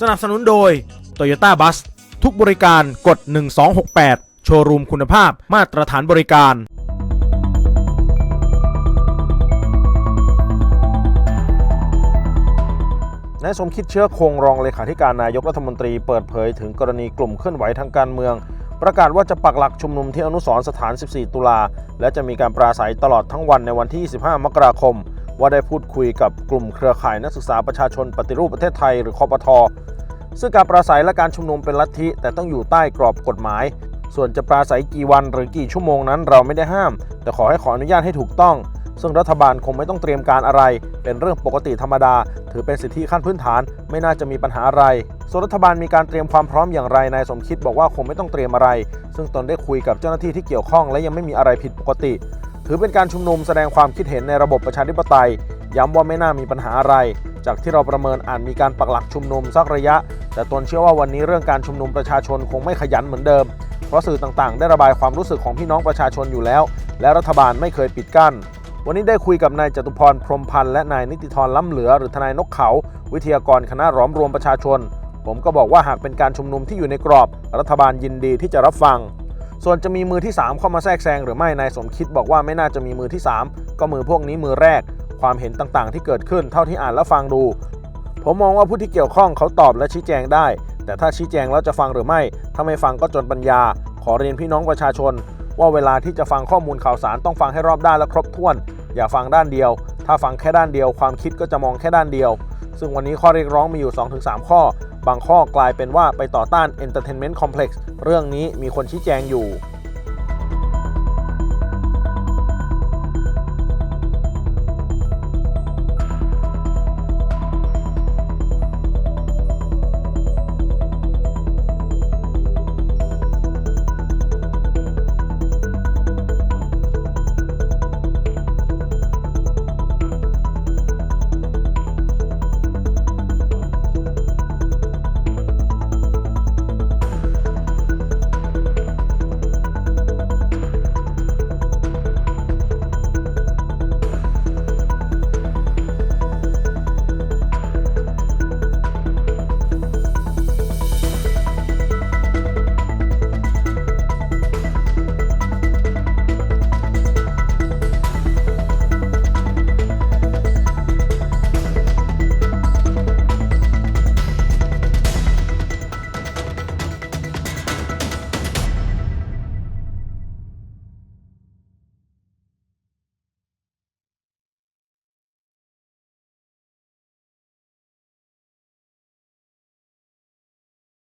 สนับสนุนโดย Toyota Bus ทุกบริการกด 1268 โชว์รูมคุณภาพมาตรฐานบริการ นายสมคิดเชื้อคงรองเลขาธิการนายกรัฐมนตรีเปิดเผยถึงกรณีกลุ่มเคลื่อนไหวทางการเมือง ประกาศว่าจะปักหลักชุมนุมที่อนุสรณ์สถาน 14 ตุลา และจะมีการปราศัยตลอดทั้งวันในวันที่ 25 มกราคม ว่าได้พูดคุยกับกลุ่มเครือข่ายนักศึกษาประชาชนปฏิรูปประเทศไทยหรือคอปทซึ่งการปราศัยและการชุมนุมเป็นลัทธิแต่ต้องอยู่ใต้กรอบกฎหมาย ส่วนจะปราศัยกี่วันหรือกี่ชั่วโมงนั้นเราไม่ได้ห้าม แต่ขอให้ขออนุญาตให้ถูกต้อง ซึ่งรัฐบาลคงไม่ต้องเตรียมการอะไร เป็นเรื่องปกติธรรมดา ถือเป็นสิทธิขั้นพื้นฐาน ไม่น่าจะมีปัญหาอะไร ส่วนรัฐบาลมีการเตรียมความพร้อมอย่างไรนายสมคิดบอกว่าคงไม่ต้องเตรียมอะไร ซึ่งตนได้คุยกับเจ้าหน้าที่ที่เกี่ยวข้องและยังไม่มีอะไรผิดปกติ ถือเป็นการชุมนุมแสดงความคิดเห็นในระบบประชาธิปไตย ย้ำว่าไม่น่ามีปัญหาอะไร จากที่เราประเมินอาจมีการปักหลักชุมนุมสักระยะ แต่ตนเชื่อว่าวันนี้เรื่องการชุมนุมประชาชนคงไม่ขยันเหมือนเดิม เพราะสื่อต่างๆ ได้ระบายความรู้สึกของพี่น้องประชาชนอยู่แล้ว และรัฐบาลไม่เคยปิดกั้นวันนี้ได้คุยกับนายจตุพรพรมพันธ์และนายนิติธรล้ำเหลือ หรือทนายนกเขา วิทยากรคณะหลอมรวมประชาชน ผมก็บอกว่าหากเป็นการชุมนุมที่อยู่ในกรอบ รัฐบาลยินดีที่จะรับฟัง ส่วนจะมีมือที่ 3 เข้ามาแทรกแซงหรือไม่นายสมคิดบอกว่าไม่น่าจะมีมือที่ 3 ก็มือพวกนี้มือแรก ความเห็นต่างๆ ที่เกิดขึ้นเท่าที่อ่านและฟังดู ผมมองว่าผู้ที่เกี่ยวข้องเขาตอบและชี้แจงได้ แต่ถ้าชี้แจงแล้วจะฟังหรือไม่ ถ้าไม่ฟังก็จนปัญญา ขอเรียนพี่น้องประชาชน ว่าเวลาที่จะฟังข้อมูลข่าวสารต้องฟังให้รอบด้านและครบถ้วน อย่าฟังด้านเดียว ถ้าฟังแค่ด้านเดียว ความคิดก็จะมองแค่ด้านเดียว ซึ่งวันนี้ข้อเรียกร้องมีอยู่ 2-3 ข้อ บางข้อกลายเป็นว่าไปต่อต้าน Entertainment Complex เรื่องนี้มีคนชี้แจงอยู่